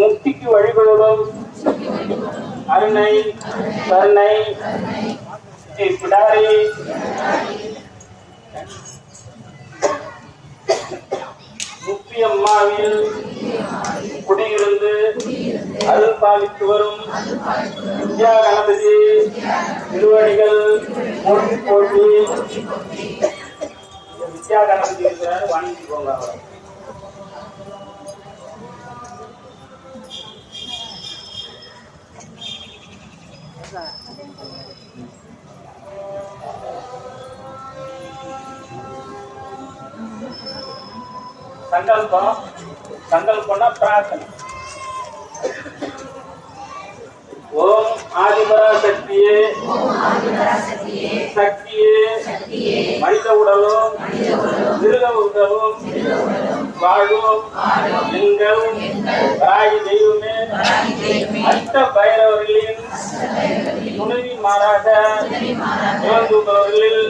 முக்திக்கு வழிபடும் அருணை கருணை ஸ்ரீ பிடாரி. முக்தி அம்மாவில் குடியிருந்து அருள் பாலித்து வரும் வித்யா கணபதி திருவடிகள் மூர்த்தி போட்டி வித்யா கணபதி இருக்கிறாரு வாங்கிக்கோங்க அவரை. சங்கல்பம் சங்கல்பம்னா பிரார்த்தனை. ஓம் ஆதிபரா சக்தியே சக்தியே மனித உடலும் மிருக உடலும் வாழும் எங்கள் ராகி தெய்வமே அஷ்ட மாதங்களில்